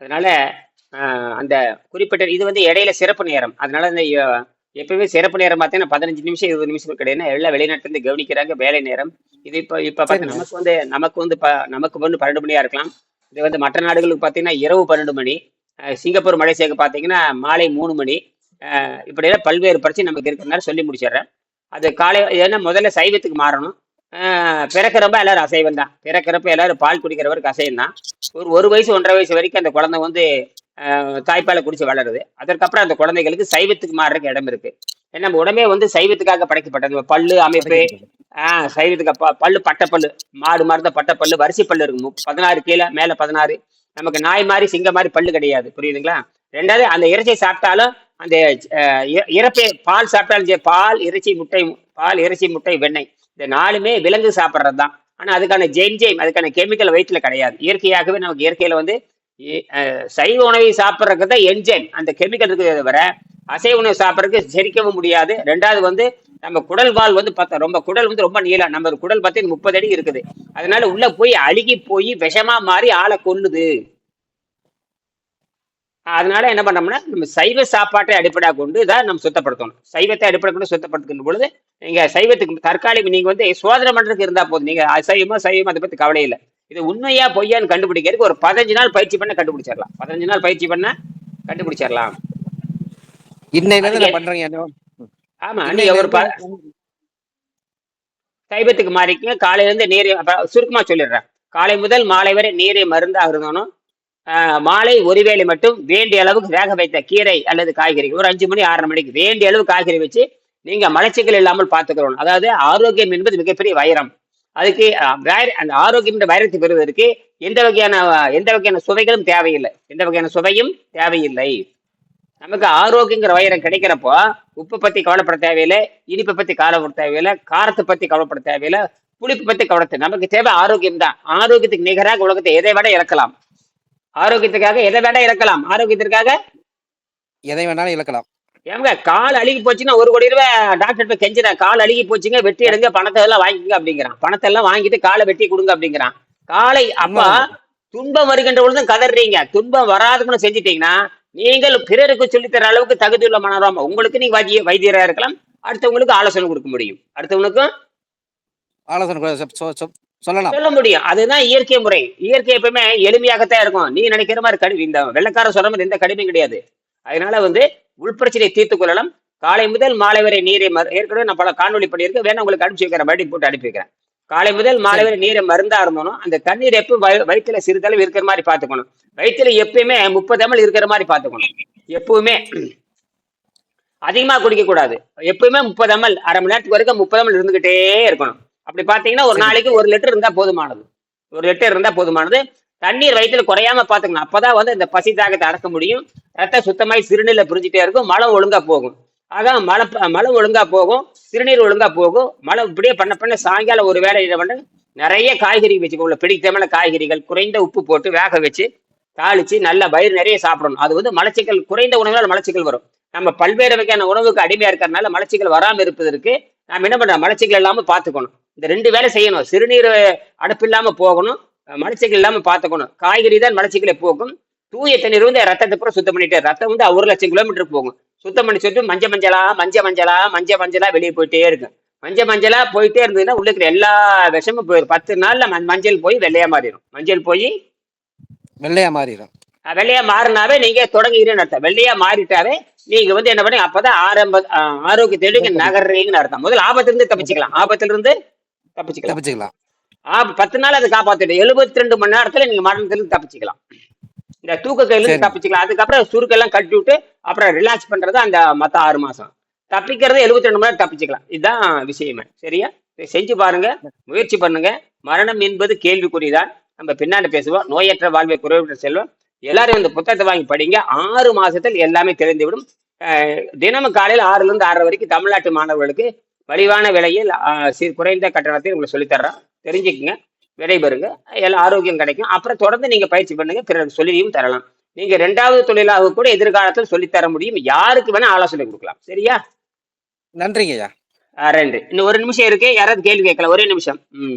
அதனால ஆஹ், அந்த குறிப்பிட்ட இது வந்து இடையில சிறப்பு நேரம். அதனால இந்த அஹ், எப்பவுமே சிறப்பு நேரம் பார்த்தீங்கன்னா பதினஞ்சு நிமிஷம் இருபது நிமிஷம் கிடையாது. எல்லாம் வெளிநாட்டுல இருந்து கவனிக்கிறாங்க வேலை நேரம். இது இப்போ இப்போ பார்த்தீங்கன்னா நமக்கு வந்து நமக்கு வந்து ப நமக்கு வந்து பன்னெண்டு மணியா இருக்கலாம். இது வந்து மற்ற நாடுகளுக்கு பார்த்தீங்கன்னா இரவு பன்னெண்டு மணி. சிங்கப்பூர் மலேசியாவுக்கு பார்த்தீங்கன்னா மாலை மூணு மணி. இப்படியெல்லாம் பல்வேறு பிரச்சனை நமக்கு இருக்கிறதுனால சொல்லி முடிச்சிடுறேன். அது காலை ஏன்னா முதல்ல சைவத்துக்கு மாறணும். பிறக்கிறப்ப எல்லாரும் அசைவம் தான். பிறக்கிறப்ப எல்லாரும் பால் குடிக்கிறவருக்கு அசைவம் தான். ஒரு ஒரு வயசு ஒன்றரை வயசு வரைக்கும் அந்த குழந்தை வந்து தாய்ப்பாலை குடிச்சு வளருது. அதற்கப்புறம் அந்த குழந்தைகளுக்கு சைவத்துக்கு மாறுறதுக்கு இடம் இருக்கு. ஏன்னா நம்ம உடம்பே வந்து சைவத்துக்காக படைக்கப்பட்டது. பல்லு அமைப்பு ஆஹ் சைவத்துக்கு ப- பல்லு பட்டப்பல்லு மாடு மருந்த பட்டப்பல்லு வரிசை பல்லு இருக்கும் பதினாறு கீழே மேல பதினாறு. நமக்கு நாய் மாதிரி சிங்கம் மாதிரி பல்லு கிடையாது. புரியுதுங்களா? ரெண்டாவது அந்த இறைச்சி சாப்பிட்டாலும் அந்த அஹ், இறப்பை பால் சாப்பிட்டாலும் பால் இறைச்சி முட்டை பால் இறைச்சி முட்டை வெண்ணெய். இந்த நாலுமே விலங்கு சாப்பிட்றது தான் ஆனா அதுக்கான ஜென்ஜைம் அதுக்கான கெமிக்கல் வயிற்றுல கிடையாது. இயற்கையாகவே நமக்கு இயற்கையில் வந்து சைவ உணவை சாப்பிட்றதுக்கு தான் என்ஜைம் அந்த கெமிக்கல் இருக்கிறத தவிர அசைவ உணவு சாப்பிட்றதுக்கு செரிக்கவும் முடியாது. ரெண்டாவது வந்து நம்ம குடல் வால் வந்து பார்த்தா ரொம்ப குடல் வந்து ரொம்ப நீளம். நம்ம குடல் பார்த்தீங்கன்னா முப்பது அடி இருக்குது. அதனால உள்ள போய் அழுகி போய் விஷமா மாறி ஆளை கொல்லுது. அதனால என்ன பண்ணோம்னா நம்ம சைவ சாப்பாட்டை அடிப்படையாக கொண்டு தான் நம்ம சுத்தப்படுத்தணும். சைவத்தை அடிப்படை கொண்டு சுத்தப்படுத்துகின்ற பொழுது நீங்க சைவத்துக்கு தற்காலிக நீங்க வந்து சோதனை பண்றதுக்கு இருந்தா போதும். நீங்க அசைவமோ சைவமோ அதை பத்தி கவலை இல்லை. இது உண்மையா பொய்யான்னு கண்டுபிடிக்கிறதுக்கு ஒரு பதினஞ்சு நாள் பயிற்சி பண்ண கண்டுபிடிச்சிடலாம். பதினஞ்சு நாள் பயிற்சி பண்ண கண்டுபிடிச்சிடலாம். பண்றேங்க. ஆமா நீங்க ஒரு சைவத்துக்கு மாறிக்கங்க. காலையில இருந்து நீர் அப்ப சுருக்கமா சொல்லிடுறேன். காலை முதல் மாலை வரை நீரை மருந்தாக இருந்தோம் மாலை ஒருவேளை மட்டும் வேண்டிய அளவுக்கு வேக வைத்த கீரை அல்லது காய்கறி ஒரு அஞ்சு மணி ஆறரை மணிக்கு வேண்டிய அளவு காய்கறி வச்சு நீங்க மலச்சிக்கல் இல்லாமல் பார்த்துக்கிறோம். அதாவது ஆரோக்கியம் என்பது மிகப்பெரிய வைரம். அதுக்கு வைர- அந்த ஆரோக்கியம் என்ற வைரத்தை பெறுவதற்கு எந்த வகையான எந்த வகையான சுவைகளும் தேவையில்லை. எந்த வகையான சுவையும் தேவையில்லை. நமக்கு ஆரோக்கியங்கிற வைரம் கிடைக்கிறப்போ உப்பு பத்தி கவலைப்பட தேவையில்லை இனிப்பை பத்தி கவலைப்பட தேவையில்லை காரத்தை பத்தி கவலைப்பட தேவையில்லை புளிப்பு பத்தி கவலை நமக்கு தேவை ஆரோக்கியம் தான். ஆரோக்கியத்துக்கு நிகராக உலகத்தை எதை வேட இறக்கலாம் ஆரோக்கியத்துக்காக எதை வேட இறக்கலாம் ஆரோக்கியத்திற்காக எதை வேணாலும் இழக்கலாம். ஏங்க கால் அழுகி போச்சுன்னா ஒரு கோடி ரூபாய் டாக்டர் போய் கெஞ்சுறேன் கால் அழுகி போச்சுங்க வெட்டி எடுங்க பணத்தை எல்லாம் வாங்கிக்கங்க அப்படிங்கிறான். பணத்தை எல்லாம் வாங்கிட்டு காலை வெட்டி கொடுங்க அப்படிங்கிறான். காலை அப்பா. துன்பம் வருகின்ற பொழுதும் கதறீங்க. துன்பம் வராதுக்குன்னு செஞ்சிட்டீங்கன்னா நீங்கள் பிறருக்கு சொல்லித்தர அளவுக்கு தகுதி உள்ள மனோராம உங்களுக்கு நீங்க வைத்திய வைத்தியரா இருக்கலாம். அடுத்தவங்களுக்கு ஆலோசனை கொடுக்க முடியும். அடுத்தவங்களுக்கும் ஆலோசனை கூட சொல்லலாம். சொல்ல முடியும். அதுதான் இயற்கை முறை. இயற்கை எப்பவுமே எளிமையாகத்தான் இருக்கும். நீ நினைக்கிற மாதிரி கடுமை இந்த வெள்ளக்கார சொல்ற மாதிரி எந்த கடுமையும் கிடையாது. அதனால வந்து உள்பிரச்சனையை தீர்த்து கொள்ளலாம். காலை முதல் மாலை வரை நீரை ஏற்கனவே நான் பல காணொலி பண்ணியிருக்கேன். வேணா உங்களுக்கு அனுப்பிச்சு வைக்கிறேன். மறுபடியும் போட்டு அனுப்பி வைக்கிறேன். காலை முதல் மாலை வரை நீரை மருந்தா இருந்தோம் அந்த தண்ணீர் எப்போ வய- வயித்துல சிறிதளவு இருக்கிற மாதிரி பார்த்துக்கணும். வயித்துல எப்பயுமே முப்பது ml இருக்கிற மாதிரி பார்த்துக்கணும். எப்பவுமே அதிகமா குடிக்க கூடாது. எப்பவுமே முப்பது ml அரை மணி நேரத்துக்கு வரைக்கும் முப்பது ml இருந்துகிட்டே இருக்கணும். அப்படி பாத்தீங்கன்னா ஒரு. நாளைக்கு ஒரு லிட்டர் இருந்தா போதுமானது. ஒரு லிட்டர் இருந்தா போதுமானது. தண்ணீர் வயிற்றுல குறையாம பாத்துக்கணும் அப்பதான் வந்து இந்த பசி தாகத்தை அடக்க முடியும். ரத்தம் சுத்தமாய் சிறுநீர்ல புரிஞ்சுட்டே இருக்கும். மலம் ஒழுங்கா போகும். ஆக மழை மலம் ஒழுங்கா போகும். சிறுநீர் ஒழுங்கா போகும். மழை இப்படியே பண்ண பண்ண சாயங்காலம் ஒரு வேலை இதை பண்ண நிறைய காய்கறி வச்சுக்கோங்க பிடித்தமான காய்கறிகள் குறைந்த உப்பு போட்டு வேக வச்சு தாளிச்சு நல்ல வயிறு நிறைய சாப்பிடணும். அது வந்து மலச்சிக்கல் குறைந்த உணவுனால மலச்சிக்கல் வரும். நம்ம பல்வேறு வகையான உணவுக்கு அடிமையா இருக்கிறதுனால மலச்சிக்கல் வராம இருப்பதற்கு நாம் என்ன பண்றோம்? மலச்சிக்கல் இல்லாம பாத்துக்கணும் இந்த ரெண்டு வேலை செய்யணும். சிறுநீர் அடைப்பு இல்லாம போகணும். மலச்சிக்கல் இல்லாம பாத்துக்கணும் காய்கறி தான் மலச்சிக்கலை போக்கும் தூய தண்ணீர் வந்து ரத்தத்தை பூரா சுத்தம் பண்ணிட்டு ரத்தம் வந்து ஒரு லட்சம் கிலோமீட்டர் போகும். சுத்தம் பண்ணி சுத்தி மஞ்ச மஞ்சளா மஞ்ச மஞ்சளா மஞ்ச மஞ்சளா வெளியே போயிட்டே இருக்கு மஞ்ச மஞ்சளா போயிட்டே இருந்ததுன்னா உள்ள இருக்கிற எல்லா விஷமும் போயிடும் பத்து நாள்ல மஞ்சள் போய் வெள்ளையா மாறிடும் மஞ்சள் போய் வெள்ளையா மாறிடும் வெள்ளையா மாறினாவே நீங்க தொடங்குகிறீங்கன்னு அர்த்தம். வெள்ளையா மாறிட்டாவே நீங்க வந்து என்ன பண்ணி அப்பதான் ஆரம்ப ஆரோக்கியத்தை நகர்றீங்கன்னு அர்த்தம். முதல்ல ஆபத்துல இருந்து தப்பிச்சுக்கலாம். ஆபத்துல இருந்து தப்பிச்சுக்கலாம். தப்பிச்சுக்கலாம். ஆ பத்து நாள் அதை காப்பாத்திடும் எழுபத்தி ரெண்டு மணி நேரத்துல நீங்க மரணத்திலிருந்து தப்பிச்சுக்கலாம். இந்த தூக்க கையில சரி. இருந்து தப்பிச்சுக்கலாம். அதுக்கப்புறம் சுருக்கெல்லாம் கட்டி விட்டு அப்புறம் ரிலாக்ஸ் பண்றது அந்த மத்த ஆறு மாசம். தப்பிக்கிறது எழுபத்தி ரெண்டு மணி நேரம் தப்பிச்சுக்கலாம். இதுதான் விஷயமே. சரியா? செஞ்சு பாருங்க. முயற்சி பண்ணுங்க. மரணம் என்பது கேள்விக்குறிதான். நம்ம பின்னாடி பேசுவோம். நோயற்ற வாழ்வை குறைவற்ற செல்வம். எல்லாரும் இந்த புத்தகத்தை வாங்கி படிங்க. ஆறு மாசத்தில் எல்லாமே தெரிந்துவிடும். தினமும் காலையில் ஆறுல இருந்து ஆறரை வரைக்கும் தமிழ்நாட்டு மாணவர்களுக்கு மலிவான விலையில் குறைந்த கட்டணத்தில் உங்களுக்கு சொல்லித்தர்றேன். தெரிஞ்சுக்குங்க. விடைபெறுங்க எல்லாம் ஆரோக்கியம் கிடைக்கும். அப்புறம் தொடர்ந்து நீங்க பயிற்சி பண்ணுங்க. பிறர் சொல்லியும் தரலாம். நீங்க ரெண்டாவது தொழிலாக கூட எதிர்காலத்தில் சொல்லித்தர முடியும். யாருக்கு வேணா ஆலோசனை கொடுக்கலாம். சரியா? நன்றிங்க ஐயா. ஆஹ் ரெண்டு இன்னும் ஒரு நிமிஷம் இருக்கு. யாராவது கேள்வி கேட்கலாம்? ஒரே நிமிஷம். ம்.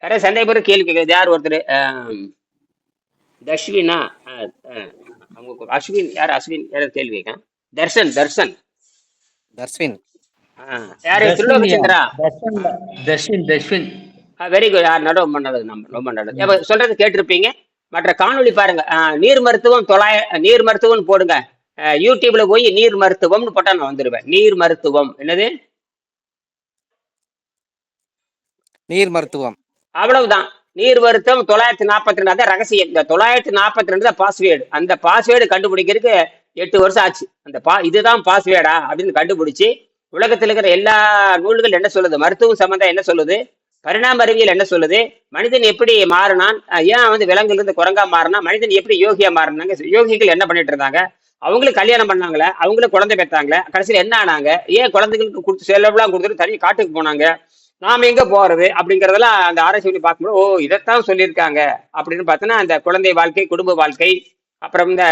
யாராவது சந்தேகப்பட்டு கேள்வி கேட்குறது? யார் ஒருத்தர்? தஷ்வினா அவங்க அஸ்வின். யார் அஸ்வின்? யாராவது கேள்வி கேட்க தர்ஷன் தர்ஷன். தர்ஸ்வின் ஆ, யாரு? திருலோகச்சந்திரா? தர்ஷின் வெரி குட் யார் நட ரொம்ப நல்லது நம்ம ரொம்ப நல்லது அப்ப சொல்றது கேட்டிருப்பீங்க. மற்ற காணொளி பாருங்க. நீர் மருத்துவம் தொள்ளாய நீர் மருத்துவம் போடுங்க. யூடியூப்ல போய் நீர் மருத்துவம்னு போட்டா நான் வந்துடுவேன் நீர் மருத்துவம். என்னது? நீர் மருத்துவம். அவ்வளவுதான். நீர் மருத்துவம் தொள்ளாயிரத்தி நாற்பத்தி ரெண்டு. ரகசியம். இந்த தொள்ளாயிரத்தி நாற்பத்தி ரெண்டு தான் பாஸ்வேர்டு அந்த பாஸ்வேர்டு கண்டுபிடிக்கிறதுக்கு எட்டு வருஷம் ஆச்சு. அந்த பா இதுதான் பாஸ்வேர்டா அப்படின்னு கண்டுபிடிச்சு உலகத்தில் இருக்கிற எல்லா நூல்கள் என்ன சொல்லுது? மருத்துவம் சம்பந்தம் என்ன சொல்லுது? பரிணாம அறிவியல் என்ன சொல்லுது? மனிதன் எப்படி மாறினான்? ஏன் வந்து விலங்குல இருந்து குரங்கா மாறினா? மனிதன் எப்படி யோகியா மாறினாங்க? யோகிகள் என்ன பண்ணிட்டு இருந்தாங்க? அவங்களுக்கு கல்யாணம் பண்ணாங்களே? அவங்களும் குழந்தை பெற்றாங்களே கடைசியில் என்ன ஆனாங்க? ஏன் குழந்தைகளுக்கு கொடுத்து செலவுலாம் கொடுத்துட்டு தனி காட்டுக்கு போனாங்க? நாம் எங்க போறது? அப்படிங்கறதெல்லாம் அந்த ஆராய்ச்சி பண்ணி பார்க்கும்போது ஓ இதைத்தான் சொல்லியிருக்காங்க. அப்படின்னு பார்த்தோன்னா அந்த குழந்தை வாழ்க்கை குடும்ப வாழ்க்கை அப்புறம் இந்த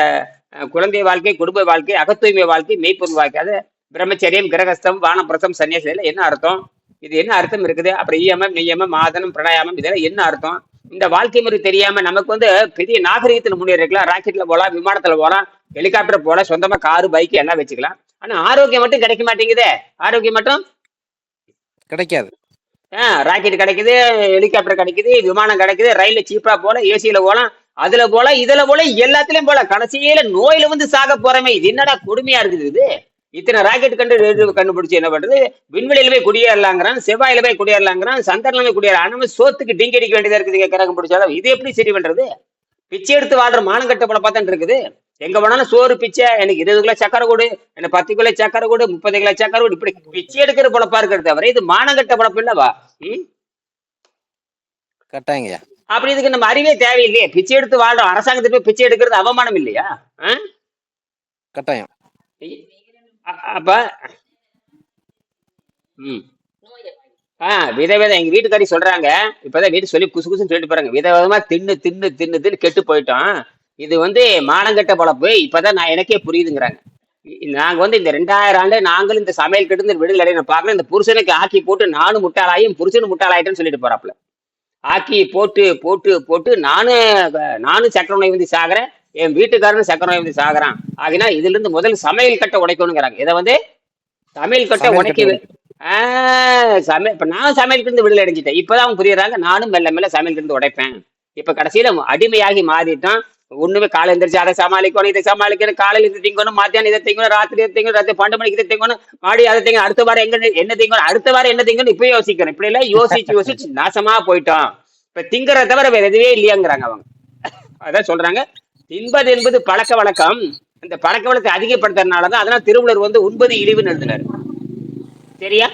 குழந்தை வாழ்க்கை குடும்ப வாழ்க்கை அகத்தூய்மை வாழ்க்கை மெய்ப்பொருள் வாழ்க்கை அது பிரம்மச்சரியம் கிரகஸ்தம் வானப்பிரசம் சன்னியாசி இதெல்லாம் என்ன அர்த்தம்? இது என்ன அர்த்தம் இருக்குது? அப்புறம் ஈயமம் நெய்யமம் ஆதனம் பிராயாமம் இதெல்லாம் என்ன அர்த்தம்? இந்த வாழ்க்கை முறை தெரியாம நமக்கு வந்து பெரிய நாகரிகத்துல முன்னேறிக்கலாம் ராக்கெட்ல போகலாம் விமானத்துல போகலாம் ஹெலிகாப்டர் போகலாம் சொந்தமா காரு பைக் எல்லாம் வச்சுக்கலாம். ஆனா ஆரோக்கியம் மட்டும் கிடைக்க மாட்டேங்குதே. ஆரோக்கியம் மட்டும்? கிடைக்காது. ராக்கெட் கிடைக்குது ஹெலிகாப்டர் கிடைக்குது விமானம் கிடைக்குது ரயில்ல சீப்பா போல ஏசியில போலாம் அதுல போல இதுல போல எல்லாத்துலயும் போல கடைசியில நோயில வந்து சாக போறமே. இது என்னடா கொடுமையா இருக்குது இது? இத்தனை ராக்கெட் கண்டு கண்டுபிடிச்சு என்ன பண்றது? விண்வெளியில போய் குடியேறலாங்கிறான் செவ்வாயில போய் குடியேறலாங்கிறான் சந்திரன்ல போய் குடியேற ஆனா சோத்துக்கு டிங்கி அடிக்க வேண்டியதா இருக்குது கிரகம் பிடிச்சாலும் இது எப்படி சரி பண்றது? பிச்சை எடுத்து வாழ்ற மானங்கட்ட போல பார்த்துட்டு இருக்குது. எங்க போனாலும் சோறு பிச்சை எனக்கு இருபது கிலோ சக்கரை கொடு எனக்கு பத்து கிலோ சக்கரை கொடு முப்பது கிலோ சக்கரை கொடு. இப்படி பிச்சை எடுக்கிற பொழப்பா இருக்கிறது தவிர இது மானங்கட்ட பொழப்பு இல்லவா? ம்? கட்டாயங்கய்யா அப்படி இதுக்கு நம்ம அறிவே தேவையில்லையே. பிச்சை எடுத்து வாழ்றோம் அரசாங்கத்துக்கு போய் பிச்சை எடுக்கிறது அவமானம் இல்லையா? கட்டாயம். அப்ப ம். ஆ வித எங்க வீட்டுக்காரி சொல்றாங்க. இப்பதான் வீட்டு சொல்லி குசு குசுன்னு சொல்லிட்டு போறாங்க வித விதமா தின்னு தின்னு தின்னு தின்னு கெட்டு போயிட்டோம். இது வந்து மானங்கெட்ட பழப்பு. இப்பதான் நான் எனக்கே புரியுதுங்கிறாங்க. நாங்க வந்து இந்த ரெண்டாயிரம் ஆண்டு நாங்களும் இந்த சமையல் கெட்டு இந்த விடுதலை அடைய பாக்குறேன் இந்த புருஷனுக்கு ஆக்கி போட்டு நானும் முட்டாளாயும் புருஷனும் முட்டாளாயிட்டேன்னு சொல்லிட்டு போறாப்புல. ஆக்கி போட்டு போட்டு போட்டு நானும் நானும் சக்கர நோய் வந்து சாகிறேன். என் வீட்டுக்காரனும் சக்கர நோய் வந்து சாகுறான். ஆகினா இதுல இருந்து முதல் சமையல் கட்டை உடைக்கணுங்கிறாங்க. இதை வந்து சமையல் கட்டை உடைக்க சமையல் இப்ப நான் சமையல் இருந்து விடுதலை அடைஞ்சிட்டேன். இப்பதான் அவங்க புரியுறாங்க. நானும் மெல்ல மெல்ல சமையல் இருந்து உடைப்பேன். இப்ப கடைசியில அடிமையாகி மாறிட்டான். ஒண்ணுமே காலை எந்திரிச்சு அதை சமாளிக்கணும் இதை சமாளிக்கணும் காலையில இது திங்கணும் மத்தியானம் இதை திங்கணும் ராத்திரி இதை திங்கணும் ராத்திரி பன்னெண்டு மணிக்கு இதை திங்கணும் மாடி அதை திங்கணும் அடுத்த வாரம் எங்க என்ன திங்கணும் அடுத்த வாரம் என்ன திங்கணும் இப்ப யோசிக்கணும் இப்படி எல்லாம் யோசிச்சு யோசிச்சு நாசமா போயிட்டோம் இப்ப திங்கறத தவிர வேற எதுவே இல்லையாங்கிறாங்க அவங்க. அதான் சொல்றாங்க. தின்பது என்பது பழக்க வழக்கம். அந்த பழக்க வழக்கத்தை அதிகப்படுத்துறதுனாலதான் அதனால திருவள்ளுவர் வந்து உண்பது இழிவுன்னு எழுதினாரு. சரியா?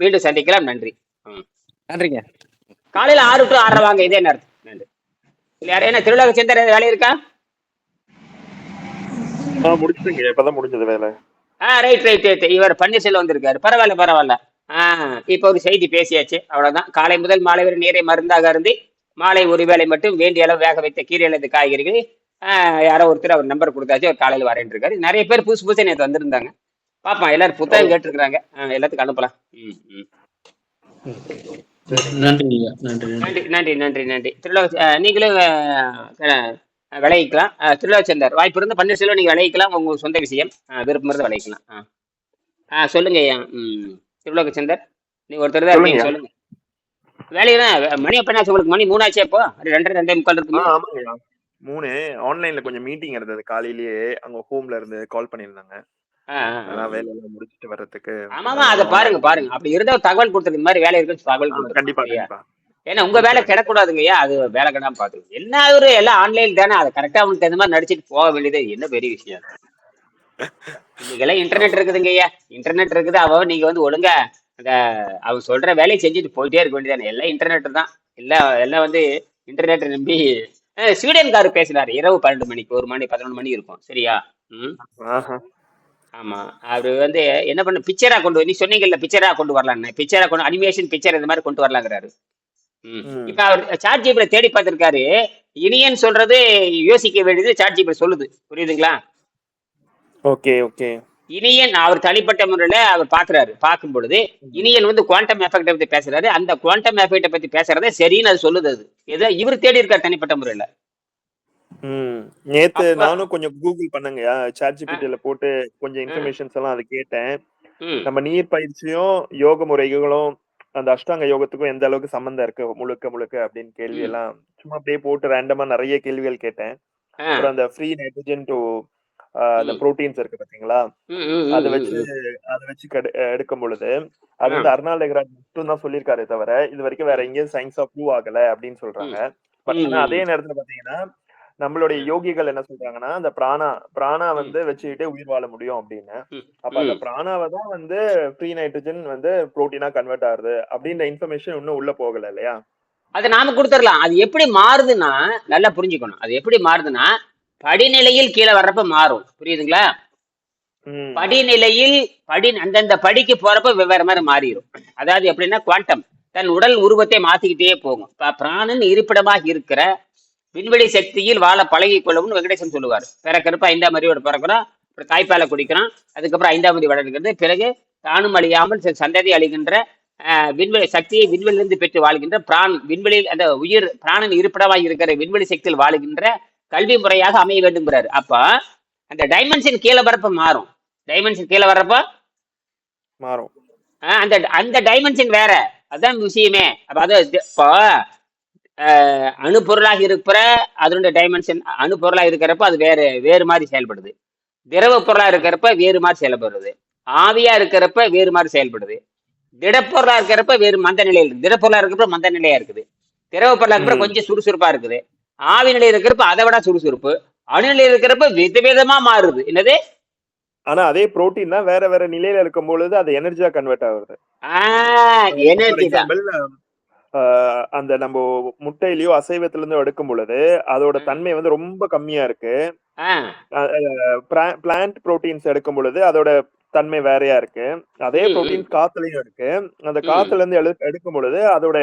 மீண்டும் சந்திக்கலாம். நன்றி. நன்றிங்க. காலையில ஆறு டு ஆறரை வாங்க. இதே நேரத்து நன்றி. இல்ல யார் என்ன திருவிழா சேர்ந்த வேலை இருக்கா? முடிச்சுங்க இப்பதான் முடிஞ்சது வேலை. ஆ ரைட் ரைட் ரைட் இவர் பன்னீர்செல்வம் வந்திருக்காரு. பரவாயில்ல பரவாயில்ல. ஆ இப்போ ஒரு செய்தி பேசியாச்சு. அவ்வளவுதான். காலை முதல் மாலை வரை நீரை மருந்தாக அருந்தி மாலை ஒரு வேளை மட்டும் வேண்டிய அளவு வேக வைத்த கீரை அல்லது காய்கறிகள் யாரோ ஒருத்தர் அவர் நம்பர் கொடுத்தாச்சு அவர் காலையில் வரேன் இருக்காரு நிறைய பேர் புதுசு புதுசு நேற்று வந்திருந்தாங்க பாப்போம் எல்லாரும் புத்தகம் கேட்டிருக்கிறாங்க. எல்லாத்துக்கும் அனுப்பலாம். ம் ம். நன்றி நன்றி நன்றி. நன்றி திருவிழா நீங்களும் விளைவிக்கலாம். திருவிழா சேர்ந்தார். வாய்ப்பு இருந்து பன்னீர்செல்வம் நீங்க விளைவிக்கலாம். உங்க சொந்த விஷயம். விருப்பம் இருந்து விளைவிக்கலாம். ஆ. ஆ சொல்லுங்க ஐயா. ம் திருவிழா சேர்ந்தார். நீங்க ஒருத்தர் தான் இருக்கீங்க சொல்லுங்க. வேலையெல்லாம் மணி எப்ப உங்களுக்கு? மணி மூணாச்சு அப்போ ஒரு ரெண்டரை ரெண்டே முக்கால் இருக்குமா? மூணு ஆன்லைன்ல கொஞ்சம் மீட்டிங் இருந்தது காலையிலேயே. அங்க ஹோம்ல இருந்து கால் பண்ணியிருந்தாங்க. அதான் வேலையெல்லாம் முடிச்சிட்டு வர்றதுக்கு ஆமாமா அதை பாருங்க பாருங்க. அப்படி இருந்தா தகவல் கொடுத்துருக்கு இந்த மாதிரி வேலை இருக்குன்னு தகவல் ஆ, கொடுத்துருக்கு கண்டிப்பா ஏன்னா உங்க வேலை கிடக்கூடாதுங்கய்யா அது வேலை கிடாம பாத்துக்கணும் என்ன ஒரு எல்லாம் ஆன்லைன் தானே அதை கரெக்டா அவனுக்கு தகுந்த மாதிரி நடிச்சிட்டு போக வேண்டியது என்ன பெரிய விஷயம்? இன்னைக்கெல்லாம் இன்டர்நெட் இருக்குதுங்க ஐயா. இன்டர்நெட் இருக்குது. அவ நீங்க வந்து ஒழுங்கா அந்த அவன் சொல்ற வேலையை செஞ்சுட்டு போயிட்டே இருக்க வேண்டியதானே எல்லாம் இன்டர்நெட் தான். எல்லாம் எல்லாம் வந்து இன்டர்நெட் நம்பி ஸ்வீடன்காரு பேசினாரு இரவு பன்னெண்டு மணிக்கு ஒரு மணி பதினொன்று மணி இருக்கும். சரியா? ம்? ஆமா. அவரு வந்து என்ன பண்ண பிக்சரா கொண்டு நீ சொன்னீங்கல்ல பிக்சரா கொண்டு வரலான்னு. பிக்சரா கொண்டு அனிமேஷன் பிக்சர் இந்த மாதிரி கொண்டு வரலாங்கிறாரு. இப்ப அவர் சாட் ஜிபில தேடி பார்த்திருக்காரு. இனியன் சொல்றது யோசிக்க வேண்டியது சாட் ஜிபில சொல்லுது. புரியுதுங்களா? Okay okay. இனியன் அவர் தனிப்பட்ட முறையில அவர் பாக்குறாரு. பார்க்கும் பொழுது இனியன் வந்து குவாண்டம் எஃபெக்ட் பத்தி பேசுறாரு. அந்த குவாண்டம் எஃபெக்ட பத்தி பேசுறதே சரின்னு அது சொல்லுது அது. ஏதோ இவர் தேடி இருக்கார் தனிப்பட்ட முறையில. நேத்து நானும் கொஞ்சம் கூகுள் பண்ணேங்கய்யா. சாட் ஜிபிடில போட்டு கொஞ்சம் இன்ஃபர்மேஷன்ஸ் எல்லாம் அது கேட்டேன். நம்ம நீர் பயிற்சியும் யோக முறைகளும் அந்த அஷ்டாங்க யோகத்துக்கும் எந்த அளவுக்கு சம்பந்தம் இருக்கு? முழுக்க முழுக்க அப்படின்னு கேள்வி. எல்லாம் சும்மா அப்படியே போட்டு ரேண்டமா நிறைய கேள்விகள் கேட்டேன். அப்புறம் அந்த ஃப்ரீ நைட்ரஜன் டு அந்த. புரோட்டீன்ஸ் இருக்கு பாத்தீங்களா? அதை வச்சு. அதை வச்சு எடுக்கும் பொழுது அது வந்து அர்னால் லெக்ராஜ் மட்டும் தான் சொல்லியிருக்காரு தவிர இது வரைக்கும் வேற எங்கேயும் சயின்ஸா ப்ரூவ் ஆகல அப்படின்னு சொல்றாங்க. பட் ஆனா. அதே நேரத்துல பாத்தீங்கன்னா நம்மளுடைய யோகிகள் என்ன சொல்றாங்கன்னா அந்த பிராணா பிராணா வந்து வச்சுக்கிட்டே உயிர் வாழ முடியும் அப்படின்னு. அப்ப அந்த. பிராணாவை தான் வந்து ஃப்ரீ நைட்ரஜன் வந்து புரோட்டீனா கன்வெர்ட் ஆகுது அப்படின்ற இன்ஃபர்மேஷன் இன்னும் உள்ள போகல இல்லையா? அதை நாம கொடுத்துடலாம். அது எப்படி மாறுதுன்னா நல்லா புரிஞ்சுக்கணும். அது எப்படி மாறுதுன்னா படிநிலையில் கீழே வர்றப்ப மாறும். புரியுதுங்களா. படிநிலையில் படி அந்தந்த படிக்கு போறப்ப வெவ்வேறு மாதிரி மாறிடும் அதாவது எப்படின்னா குவாண்டம் தன் உடல் உருவத்தை மாத்திக்கிட்டே போகும். பிராணன் இருப்பிடமாக இருக்கிற விண்வெளி சக்தியில் வாழ பழகி கொள்ளவும்னு வெங்கடேசன் சொல்லுவார். பிறக்கிறப்ப ஐந்தாம் அறிவோட பிறக்கிறோம் அப்புறம் தாய்ப்பாலை குடிக்கிறோம் அதுக்கப்புறம் ஐந்தாம் அறிவு வளர்கிறது. பிறகு தானும் அழியாமல் சந்ததி அழிகின்ற விண்வெளி சக்தியை விண்வெளியிலிருந்து பெற்று வாழ்கின்ற பிரான் விண்வெளியில் அந்த உயிர் பிராணன் இருப்பிடமாக இருக்கிற விண்வெளி சக்தியில் வாழுகின்ற கல்வி முறையாக அமைய வேண்டும்ங்கிறாரு. அப்ப அந்த டைமென்ஷன் கீழே வரப்ப மாறும். டைமென்ஷன் கீழே வர்றப்ப மாறும். அந்த அந்த டைமென்ஷன் வேற. அதான் விஷயமே. அப்ப அது இப்போ அணுப்பொருளாக இருக்கிற அதனுடைய டைமென்ஷன் அணுப்பொருளாக இருக்கிறப்ப அது வேறு வேறு மாதிரி செயல்படுது. திரவ பொருளாக இருக்கிறப்ப வேறு மாதிரி செயல்படுது. ஆவியா இருக்கிறப்ப வேறு மாதிரி செயல்படுது. திடப்பொருளா இருக்கிறப்ப வேறு மந்த நிலையில் இருக்கு திடப்பொருளா இருக்கிறப்ப மந்த நிலையா இருக்குது. திரவ பொருளா இருக்கிறப்ப ம். கொஞ்சம் சுறுசுறுப்பா இருக்குது. ஆவி நிலையில் இருக்கிறப்ப அதை விட சுறுசுறுப்பு. அணு நிலையில் இருக்கிறப்ப விதவிதமா மாறுது. என்னது? ஆனா அதே புரோட்டீன் தான் வேற வேற நிலையில இருக்கும் பொழுது அது எனர்ஜியா கன்வெர்ட் ஆகுது. அந்த நம்ம முட்டையிலயோ அசைவத்துல இருந்து எடுக்கும் பொழுது அதோட. தன்மை வந்து ரொம்ப கம்மியா இருக்கு. பிளான்ட் புரோட்டீன்ஸ் எடுக்கும் பொழுது அதோட தன்மை வேறையா இருக்கு. அதே. புரோட்டீன் காத்துலயும் இருக்கு. அந்த. காத்துல இருந்து எடு எடுக்கும் பொழுது அதோட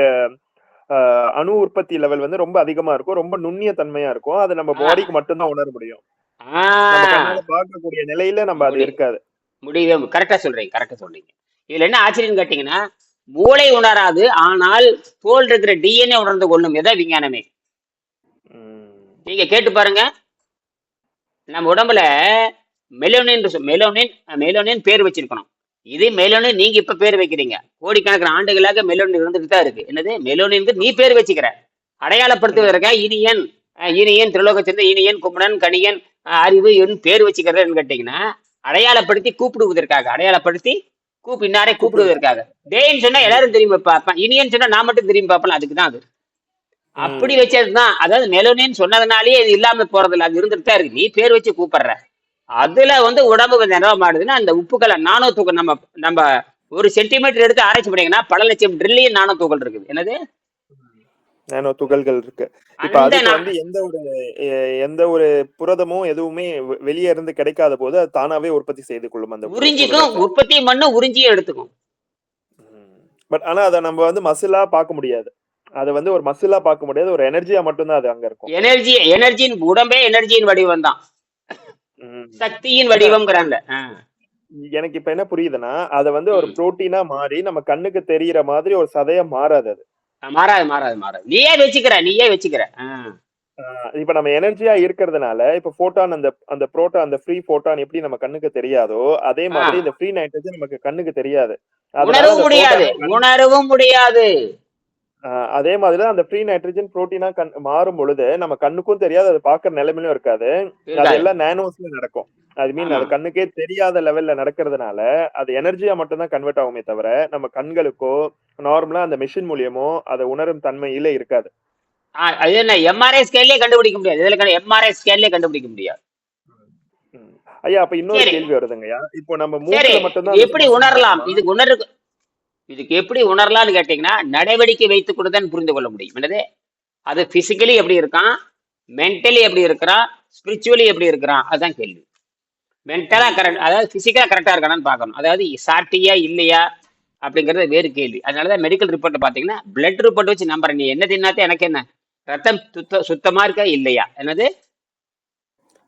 அணு உற்பத்தி லெவல் வந்து ரொம்ப அதிகமா இருக்கும். ரொம்ப நுண்ணிய தன்மையா இருக்கும். அது நம்ம. பாடிக்கு மட்டும்தான் உணர முடியும். பார்க்கக்கூடிய நிலையில நம்ம அது. இருக்காது. முடியுது. கரெக்டா சொல்றீங்க கரெக்டா சொல்றீங்க. இதுல என்ன ஆச்சரியம் கேட்டீங்கன்னா மூளை உணராது ஆனால் தோல் இருக்கிற டிஎன்ஏ உணர்ந்து கொள்ளும் எதா? விஞ்ஞானமே. நீங்க கேட்டு பாருங்க. நம்ம உடம்புல மெலோனின் மெலோனின் மெலோனின் பேர் வச்சிருக்கணும். இது மெலோனின் நீங்க இப்ப பேர் வைக்கிறீங்க. கோடிக்கணக்கான ஆண்டுகளாக மெலோனின் இருந்துட்டு தான் இருக்கு. என்னது? மெலோனின் நீ பேர் வச்சுக்கிற. அடையாளப்படுத்துவதற்காக இனியன் இனியன் திரிலோகச்சந்திர இனியன் குமணன் கணியன் அறிவு என் பேர் வச்சுக்கிறேன்னு கேட்டீங்கன்னா அடையாளப்படுத்தி கூப்பிடுவதற்காக அடையாளப்படுத்தி கூப்பி இன்னாரே கூப்பிடுவதற்காக. டேன்னு சொன்னா எல்லாரும் திரும்பி பார்ப்பேன். இனியன் சொன்னா நான் மட்டும் திரும்பி பார்ப்பேன். அதுக்கு தான் அது. அப்படி வச்சதுதான் அதாவது மெலோனின்னு சொன்னதுனாலே இது இல்லாம போறது இல்ல அது இருந்துட்டு தான் இருக்கு. நீ பேர் வச்சு கூப்பிடுற. அதுல வந்து உடம்பு கொஞ்சம் நிறமாடுதுன்னா அந்த உப்புக்களை நானோ தூக்கம் நம்ம நம்ம ஒரு சென்டிமீட்டர் எடுத்து ஆராய்ச்சி பண்ணீங்கன்னா பல லட்சம் ட்ரில்லியன் நானோ துகள் இருக்குது. என்னது? நானோ துகள்கள் இருக்கு. இப்ப அதுக்கு வந்து எந்த ஒரு எந்த ஒரு புரதமும் எதுவுமே வெளியே இருந்து கிடைக்காத போது அது தானாவே உற்பத்தி செய்து கொள்ளும் அந்த உறிஞ்சிக்கும் உற்பத்தியும் பண்ணு உறிஞ்சியும் எடுத்துக்கும். பட் ஆனா அதை நம்ம வந்து மசிலா பார்க்க முடியாது. அதை வந்து ஒரு மசிலா பார்க்க முடியாது. ஒரு எனர்ஜியா மட்டும்தான் அது அங்க இருக்கும். எனர்ஜி எனர்ஜியின் உடம்பே எனர்ஜியின் வடிவம் தான். சக்தியின் வடிவம்ங்கிறாங்க. எனக்கு இப்ப என்ன புரியுதுன்னா அதை வந்து ஒரு. புரோட்டீனா மாறி நம்ம கண்ணுக்கு தெரியற மாதிரி ஒரு சதையா மாறாது அது. மாறாது மாறாது மாறாது. நீயே வச்சுக்கிற நீயே வச்சுக்கிற. இப்ப நம்ம எனர்ஜியா இருக்கிறதுனால இப்ப போட்டான் அந்த அந்த புரோட்டான் அந்த ஃப்ரீ போட்டான் எப்படி நம்ம கண்ணுக்கு தெரியாதோ அதே மாதிரி. இந்த ஃப்ரீ நைட்ரஜன் நமக்கு கண்ணுக்கு தெரியாது. உணரவும் முடியாது. உணரவும் முடியாது. அதே மாதிரி அந்த ஃப்ரீ நைட்ரஜன் புரோட்டீனா கண் மாறும் பொழுது நம்ம கண்ணுக்கும் தெரியாது அது பாக்குற நிலைமையிலும் இருக்காது அது. எல்லாம் நானோஸ்ல நடக்கும் அது மீன் அது. கண்ணுக்கே தெரியாத லெவல்ல நடக்கிறதுனால அது எனர்ஜியா மட்டும்தான் கன்வெர்ட் ஆகுமே தவிர நம்ம கண்களுக்கோ நார்மலா அந்த மெஷின் மூலியமோ அதை உணரும் தன்மையில இருக்காது அது என்ன எம்ஆர்ஐ ஸ்கேன்லயே கண்டுபிடிக்க முடியாது இதுல எம்ஆர்ஐ ஸ்கேன்லயே கண்டுபிடிக்க முடியாது. ஐயா அப்ப இன்னொரு. கேள்வி வருதுங்கய்யா இப்போ நம்ம மூக்குல இது அந்த எப்படி உணரலாம் நடக்குமா? இதுக்கு உணர் இதுக்கு எப்படி உணரலாம்னு கேட்டீங்கன்னா நடவடிக்கை வைத்துக் கொண்டு தான் புரிந்து கொள்ள முடியும். என்னது? அது பிசிக்கலி எப்படி இருக்கான்? மென்டலி எப்படி இருக்கிறான்? ஸ்பிரிச்சுவலி எப்படி இருக்கிறான்? அதுதான் கேள்வி. மென்டலா கரெக்ட் அதாவது பிசிக்கலா கரெக்டா இருக்கானான்னு பார்க்கணும். அதாவது சாட்டியா இல்லையா? அப்படிங்கறது வேறு கேள்வி. அதனாலதான் மெடிக்கல் ரிப்போர்ட் பாத்தீங்கன்னா பிளட் ரிப்போர்ட் வச்சு நம்புறேன் நீ என்ன தின்னாத்தே எனக்கு என்ன? ரத்தம் சுத்த சுத்தமா இருக்கா இல்லையா? என்னது?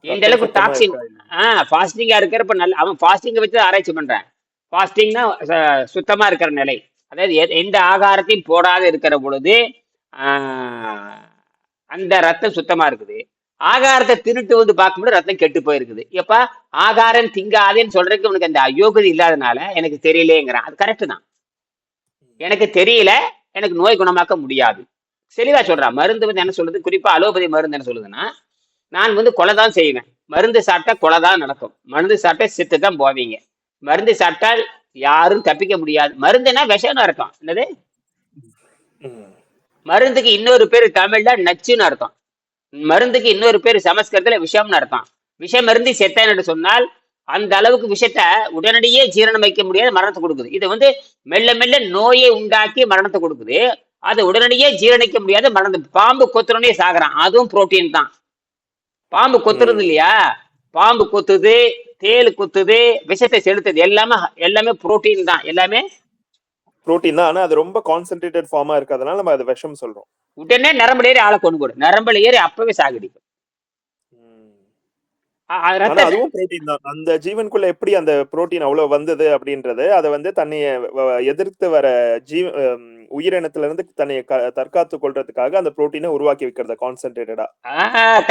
எந்த அளவுக்கு டாக்ஸின் இருக்கா இல்லையா? ஆ ஃபாஸ்டிங்கா இருக்கிறப்ப நல்ல அவன் ஃபாஸ்டிங்கை வச்சு தான் ஆராய்ச்சி பண்றான். ஃபாஸ்டிங்னா சுத்தமாக இருக்கிற நிலை. அதாவது எந்த ஆகாரத்தையும் போடாத இருக்கிற பொழுது அந்த ரத்தம் சுத்தமாக இருக்குது. ஆகாரத்தை திருட்டு வந்து பார்க்கும்போது ரத்தம் கெட்டு போயிருக்குது. எப்பா ஆகாரம் திங்காதேன்னு சொல்றதுக்கு உனக்கு அந்த அயோகதி இல்லாதனால எனக்கு தெரியலேங்கிறான். அது கரெக்ட் தான். எனக்கு தெரியல எனக்கு நோய் குணமாக்க முடியாது. தெளிவா சொல்றான் மருந்து வந்து என்ன சொல்லுது குறிப்பா அலோபதி மருந்து என்ன சொல்லுதுன்னா நான் வந்து கொலை தான் செய்வேன். மருந்து சாப்பிட்டா கொலை தான் நடக்கும். மருந்து சாப்பிட்டா செத்து தான் போவீங்க. மருந்து சாப்பிட்டால் யாரும் தப்பிக்க முடியாது. மருந்துனா விஷம்னு அர்த்தம். என்னது. மருந்துக்கு இன்னொரு பேர் தமிழ்ல நச்சுன்னு அர்த்தம். மருந்துக்கு இன்னொரு பேர் சமஸ்கிருதத்துல விஷம்னு அர்த்தம். விஷ மருந்து செத்தேன் என்று சொன்னால் அந்த அளவுக்கு விஷத்தை உடனடியே ஜீரணம் வைக்க முடியாத மரணத்தை கொடுக்குது. இது வந்து மெல்ல மெல்ல நோயை உண்டாக்கி மரணத்தை கொடுக்குது. அதை உடனடியே ஜீரணிக்க முடியாத மரணம் பாம்பு கொத்துறனே சாகுறான். அதுவும் புரோட்டீன் தான். பாம்பு கொத்துறது இல்லையா? பாம்பு கொத்துது தேள் குத்துது விஷத்தை செலுத்துது. எல்லாமே எல்லாமே புரோட்டீன் தான். எல்லாமே புரோட்டீன் தான். ஆனா அது ரொம்ப கான்சென்ட்ரேட்டட் ஃபார்மா இருக்கிறதுனால நம்ம அது விஷம் சொல்றோம். உடனே நரம்புல ஏறி ஆளை கொண்டு போடும் நரம்புல ஏறி அப்பவே சாகடிக்கும் ம். அ- அது ஆனா ரத்த அதுவும் புரோட்டீன் தான். அந்த ஜீவனுக்குள்ள எப்படி அந்த புரோட்டீன் அவ்வளவு வந்தது அப்படின்றது அதை வந்து தன்னைய எதிர்த்து வர ஜீவ உயிரினத்துல இருந்து தன்னை தற்காத்து கொள்றதுக்காக அந்த புரோட்டீனை உருவாக்கி வைக்கிறத கான்சென்ட்ரேட்டடா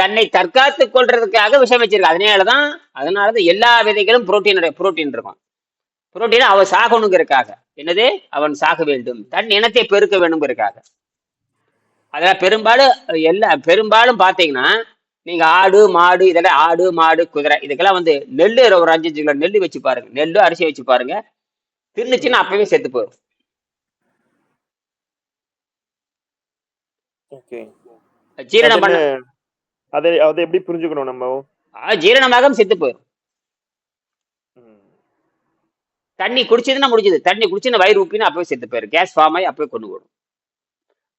தன்னை தற்காத்து கொள்றதுக்காக விஷம் வச்சிருக்கு அதனாலதான் அதனாலதான் எல்லா விதைகளும் புரோட்டீன் புரோட்டீன் இருக்கும். புரோட்டீன் அவன் சாகணுங்கிறதுக்காக. என்னது? அவன் சாக வேண்டும். தன் இனத்தை பெருக்க வேணுங்கிறதுக்காக அதெல்லாம் பெரும்பாலும் எல்லா பெரும்பாலும் பாத்தீங்கன்னா நீங்க ஆடு மாடு இதெல்லாம் ஆடு மாடு குதிரை இதுக்கெல்லாம் வந்து நெல் ஒரு அஞ்சு அஞ்சு கிலோ நெல் வச்சு பாருங்க. நெல்லு அரிசி வச்சு பாருங்க. தின்னுச்சுன்னா அப்பவே செத்து போயிடும் ஜீரணம் பண்ண அதை அதை எப்படி புரிஞ்சுக்கணும் நம்ம? ஆஹ் ஜீரணமாக செத்து போயிடும். தண்ணி குடிச்சதுன்னா முடிஞ்சது. தண்ணி குடிச்சுன்னா வயிறு ஊப்பினா அப்பவே செத்து போயிடும் கேஸ் ஃபார்ம் ஆகி அப்பவே கொண்டு போடும்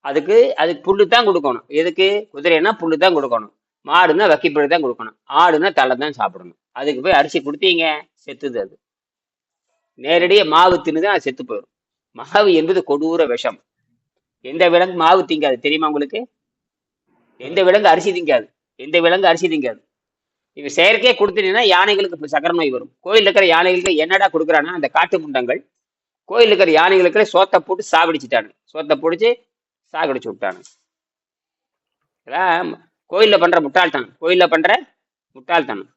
அதுக்கு அதுக்கு புல்லு தான் கொடுக்கணும். எதுக்கு? குதிரைன்னா புல்லு தான் கொடுக்கணும். மாடுன்னா வக்கிப்படி தான் கொடுக்கணும். ஆடுனா தலை தான் சாப்பிடணும். அதுக்கு போய் அரிசி கொடுத்தீங்க செத்துது அது. நேரடியாக மாவு தின்னுதான் அது செத்து போயிடும் மாவு என்பது கொடூர விஷம். எந்த விலங்கு மாவு திங்காது தெரியுமா உங்களுக்கு? எந்த விலங்கு அரிசி திங்காது? எந்த விலங்கு அரிசி திங்காது? இவ செயற்கையே கொடுத்தீங்கன்னா யானைகளுக்கு இப்போ சக்கரை நோய் வரும். கோயில் இருக்கிற யானைகளுக்கு என்னடா கொடுக்குறான்னா அந்த காட்டு முண்டங்கள். கோயில் இருக்கிற யானைகளுக்கு சோத்தை போட்டு சாவடிச்சிட்டானு சோத்தை பிடிச்சி சாகடிச்சு விட்டானு கோயில்ல பண்ற முட்டாள்தனம். கோயில்ல பண்ற முட்டாள்தனம்.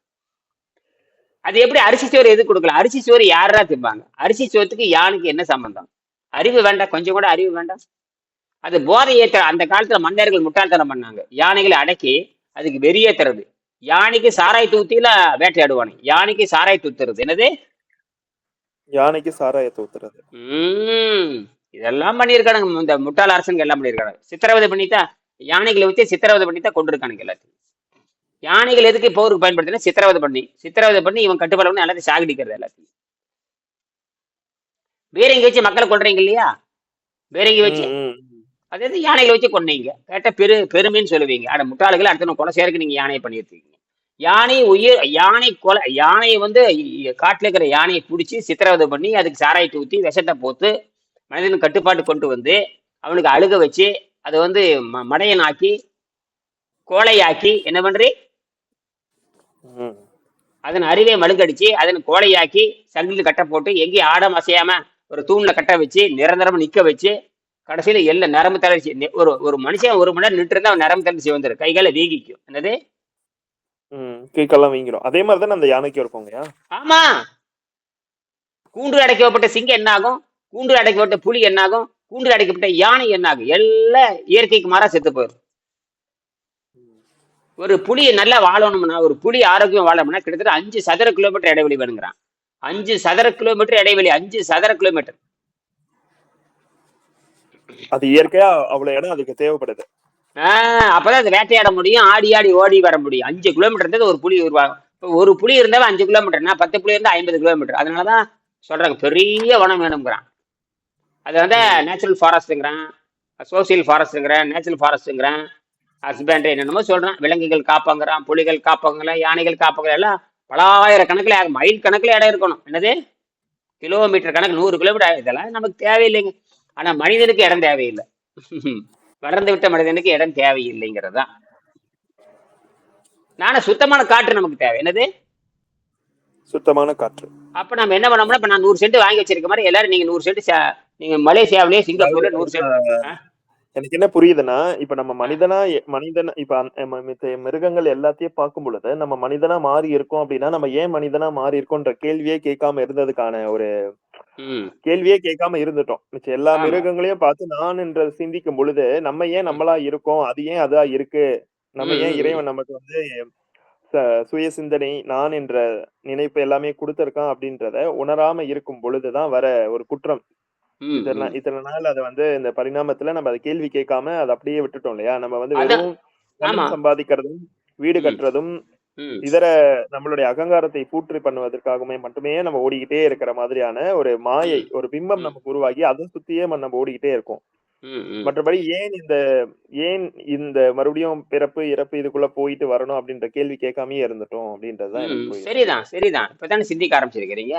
அது எப்படி அரிசி சோறு எது கொடுக்கல? அரிசி சோறு யாரா திம்பாங்க? அரிசி சோத்துக்கு யானைக்கு என்ன சம்பந்தம்? அறிவு வேண்டாம். கொஞ்சம் கூட அறிவு வேண்டாம். அது போதை ஏத்த அந்த காலத்துல மன்னர்கள் முட்டாள்தனம் பண்ணாங்க. யானைகளை அடக்கி அதுக்கு வெறியேத்துறது யானைக்கு சாராய் தூத்தில வேட்டையாடுவானு. யானைக்கு சாராய் தூத்துறது. என்னது? யானைக்கு சாராயத்தை ஊத்துறது உம் இதெல்லாம் பண்ணியிருக்கானுங்க. இந்த முட்டாள் அரசனுங்க எல்லாம் பண்ணியிருக்காங்க. சித்திரவதை பண்ணித்தான் யானைகளை வச்சு சித்திரவதை பண்ணித்தான் கொண்டிருக்கானுங்க எல்லாத்தையும். யானைகள் எதுக்கு போருக்கு பயன்படுத்தினா சித்திரவதை பண்ணி. சித்திரவதை பண்ணி இவன் கட்டுப்பாடு பண்ணி எல்லாத்தையும் சாகடிக்கிறது எல்லாத்தையும். பீரங்கி வச்சு மக்களை கொல்றீங்க இல்லையா? பீரங்கி வச்சு. அது எது யானைகளை வச்சு கொன்னீங்க? கேட்ட பெரு பெருமைன்னு சொல்லுவீங்க. அட முட்டாளுகளை அடுத்த கொலை சேர்க்க நீங்க யானையை பண்ணியிருக்கீங்க யானை உயிர் யானை கொலை யானையை வந்து காட்டுல இருக்கிற யானையை பிடிச்சி சித்திரவதை பண்ணி அதுக்கு சாராயத்தை ஊற்றி விஷத்தை போத்து மனிதன் கட்டுப்பாட்டு கொண்டு வந்து அவனுக்கு அழுக வச்சு அதை வந்து மடையனாக்கி கோழையாக்கி என்ன பண்றீ. அதன் அறிவை மழுங்கடிச்சு அதன் கோழையாக்கி சங்கிலில் கட்ட போட்டு எங்கேயும் ஆடம் அசையாம ஒரு தூண்ல கட்ட வச்சு நிரந்தரமா நிக்க வச்சு கடைசியில எல்லாம் நரம்பு தளர்ச்சி ஒரு ஒரு மனுஷன் ஒரு மணி நேரம் நின்று இருந்தா அவன் நரம்பு தளர்ச்சி வந்துடும் கைகால வீங்கிக்கும். என்னது? ம். கீக்கெல்லாம் வீங்கிடும் அதே மாதிரி தானே அந்த யானைக்கு இருக்குங்கய்யா ஆமா. கூண்டு அடைக்கப்பட்ட சிங்கம் என்ன ஆகும் கூண்டு அடைக்கப்பட்ட புலி என்ன ஆகும் கூண்டு அடைக்கப்பட்ட யானை என்ன ஆகும் எல்லாம் இயற்கைக்கு மாறா செத்து போயிடும் ஒரு புலி நல்லா வாழணும்னா ஒரு புலி ஆரோக்கியம் வாழணும்னா கிட்டத்தட்ட அஞ்சு சதுர கிலோமீட்டர் இடைவெளி வேணுங்கிறான். அஞ்சு சதுர கிலோமீட்டர் இடைவெளி அஞ்சு சதுர கிலோமீட்டர். அது இயற்கையா அவ்வளவு இடம் அதுக்கு தேவைப்படுது. ஆஹ் அப்பதான் அது வேட்டையாட முடியும் ஆடி ஆடி ஓடி வர முடியும். அஞ்சு கிலோமீட்டர் இருந்தது ஒரு புலி உருவாகும் ஒரு புலி இருந்தாலும் அஞ்சு கிலோமீட்டர்னா பத்து புலி இருந்தா ஐம்பது கிலோமீட்டர். அதனாலதான் சொல்றாங்க பெரிய வனம் வேணுங்கிறான் அது வந்து நேச்சுரல் ஃபாரஸ்ட்டுங்கிறான் சோசியல் ஃபாரஸ்ட்டுங்கிறான் நேச்சுரல் ஃபாரஸ்ட்டுங்கிறான் ஹஸ்பண்ட் என்னென்னமோ சொல்றான். விலங்குகள் காப்பாங்கிறான் புலிகள் காப்பாங்கள யானைகள் காப்பாங்க எல்லாம் பலாயிரக்கணக்கில் மைல் கணக்கில் இடம் இருக்கணும். என்னது? கிலோமீட்டர் கணக்கு நூறு கிலோமீட்டர் இதெல்லாம் நமக்கு தேவையில்லைங்க. ஆனா மனிதனுக்கு இடம் தேவையில்லை. வளர்ந்து விட்ட மனிதனுக்கு இடம் தேவையில்லைங்கிறது தான். நானும் சுத்தமான காற்று நமக்கு தேவை. என்னது? சுத்தமான காற்று. அப்ப நம்ம என்ன பண்ணோம்னா இப்ப நான் நூறு சென்ட் வாங்கி வச்சிருக்க மாதிரி எல்லாரும் நீங்க நூறு சென்ட் நீங்க மலேசியாவிலேயே சிங்கப்பூர்ல நூறு சென்ட் எனக்கு என்ன புரியுதுன்னா இப்ப நம்ம மனிதனா மனிதன் இப்ப மிருகங்கள் எல்லாத்தையும் பார்க்கும் பொழுது நம்ம மனிதனா மாறி இருக்கோம் அப்படின்னா நம்ம ஏன் மனிதனா மாறி இருக்கோம்ன்ற கேள்வியே கேட்காம இருந்ததுக்கான ஒரு கேள்வியே கேட்காம இருந்துட்டோம். மிச்ச எல்லா. மிருகங்களையும் பார்த்து நான் என்று சிந்திக்கும் பொழுது நம்ம ஏன் நம்மளா இருக்கோம்? அது ஏன் அதா இருக்கு? நம்ம ஏன் இறைவன் நமக்கு வந்து சுய சிந்தனை நான் என்ற நினைப்பு எல்லாமே கொடுத்திருக்கான் அப்படின்றத உணராம இருக்கும் பொழுதுதான் வர ஒரு குற்றம். ம், இத்தனை நாள் அதை வந்து இந்த பரிணாமத்துல நம்ம அதை கேள்வி கேட்காம அதை அப்படியே விட்டுட்டோம் இல்லையா நம்ம வந்து. வெறும். சம்பாதிக்கிறதும் வீடு. கட்டுறதும். இதர நம்மளுடைய அகங்காரத்தை பூற்றி பண்ணுவதற்காகவே மட்டுமே நம்ம ஓடிக்கிட்டே இருக்கிற மாதிரியான ஒரு மாயை ஒரு பிம்பம். நமக்கு உருவாகி அதை சுத்தியே நம்ம ஓடிக்கிட்டே இருக்கோம். மற்றபடி ஏன் இந்த ஏன் இந்த மறுபடியும் பிறப்பு இறப்பு இதுக்குள்ள போயிட்டு வரணும் அப்படின்ற கேள்வி கேட்காமயே இருந்துட்டோம் அப்படின்றதுதான் சரிதான் சரிதான் இப்பதானே சிந்திக்க ஆரம்பிச்சிருக்கிறீங்க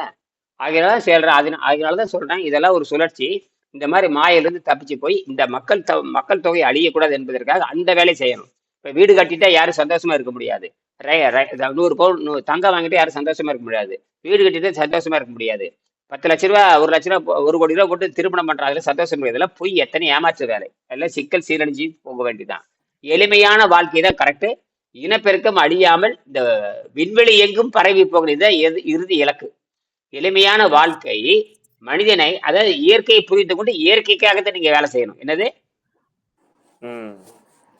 அதனால சொல்றேன் அதனால தான் சொல்றேன் இதெல்லாம் ஒரு சுழற்சி. இந்த மாதிரி மாயிலிருந்து தப்பிச்சு போய் இந்த மக்கள் த மக்கள் தொகை அழியக்கூடாது என்பதற்காக அந்த வேலையை செய்யணும். இப்போ வீடு கட்டிட்டா யாரும் சந்தோஷமா இருக்க முடியாது. ரை- நூறு பவுன் தங்கம் வாங்கிட்டு யாரும் சந்தோஷமா இருக்க முடியாது. வீடு கட்டிட்டு சந்தோஷமா இருக்க முடியாது. பத்து லட்ச ரூபா ஒரு லட்ச ரூபா ஒரு கோடி ரூபா போட்டு திருமணம் பண்றாங்க சந்தோஷம் முடியாது இதெல்லாம் போய் எத்தனை ஏமாற்று வேலை. எல்லாம் சிக்கல் சீரழிஞ்சு போக வேண்டியதுதான். எளிமையான வாழ்க்கை தான் கரெக்டு இனப்பெருக்கம் அழியாமல் இந்த விண்வெளி எங்கும் பரவி போகிறது எது இறுதி இலக்கு. எளிமையான வாழ்க்கை மனிதனை அதாவது இயற்கையை புரிந்து கொண்டு இயற்கைக்காகத்தான் நீங்க வேலை செய்யணும். என்னது?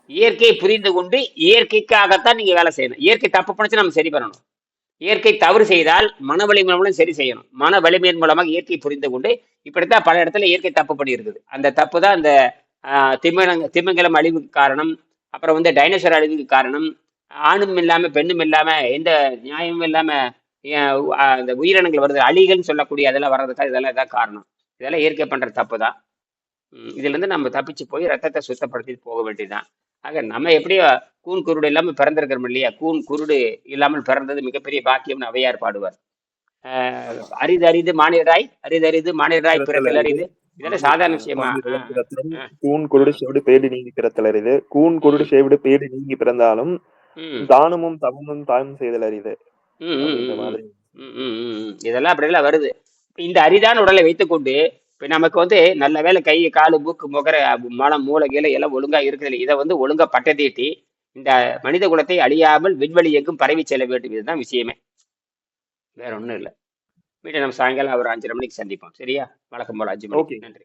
இயற்கையை புரிந்து கொண்டு இயற்கைக்காகத்தான் நீங்க வேலை செய்யணும். இயற்கை தப்பு பண்ணுச்சு நம்ம சரி பண்ணணும். இயற்கை தவறு செய்தால் மன வலிமை மூலம் சரி செய்யணும். மன வலிமையின் மூலமாக இயற்கையை புரிந்து கொண்டு இப்படித்தான் பல இடத்துல இயற்கை தப்பு பண்ணி இருக்குது அந்த தப்பு தான் இந்த ஆஹ், திமிங்கல திமிங்கலம் அழிவுக்கு காரணம் அப்புறம் வந்து டைனோசர் அழிவுக்கு காரணம் ஆணும் இல்லாம பெண்ணும் இல்லாம எந்த நியாயமும் இல்லாம இந்த உயிரினங்கள் வருது அழிகள்னு சொல்லக்கூடிய அதெல்லாம் வர்றதுக்காக இதெல்லாம் இதான் காரணம். இதெல்லாம் இயற்கை பண்ற தப்பு தான் ம், இதுல இருந்து நம்ம தப்பிச்சு போய் ரத்தத்தை சுத்தப்படுத்திட்டு போக வேண்டியதுதான். ஆக நம்ம எப்படியோ கூன் குருடு இல்லாம பிறந்திருக்கிறோம் இல்லையா? கூன் குருடு இல்லாமல் பிறந்தது மிகப்பெரிய பாக்கியம்னு அவையார் பாடுவார். ஆஹ் அரிது அரிது மானிடராய் அரிது அரிது மானிடராய் பிறத்தல் அரிது. இதெல்லாம் சாதாரண விஷயமா. கூன் குருடு செவிடு பேடு நீங்கி பிறத்தல் அரிது. கூன் குருடு செவிடு பேடு நீங்கி பிறந்தாலும் தானமும் தவமும் தாயும் செய்தல் அரிது. இதெல்லாம் அப்படியெல்லாம் வருது. இப்ப இந்த அரிதான உடலை வைத்துக்கொண்டு இப்ப நமக்கு வந்து நல்ல வேலை கை காலு மூக்கு முகர மலம் மூளை கீழே எல்லாம் ஒழுங்கா இருக்குது இதை வந்து ஒழுங்கா பட்டை தீட்டி இந்த மனித குலத்தை அழியாமல் விண்வெளி எங்கும் பரவி செல்ல வேண்டும். இதுதான் விஷயமே. வேற ஒண்ணும் இல்லை. மீண்டும் நம்ம சாயங்காலம் ஒரு அஞ்சரை மணிக்கு சந்திப்போம். சரியா? வழக்கம் போல அஞ்சு. மணிக்கு. நன்றி.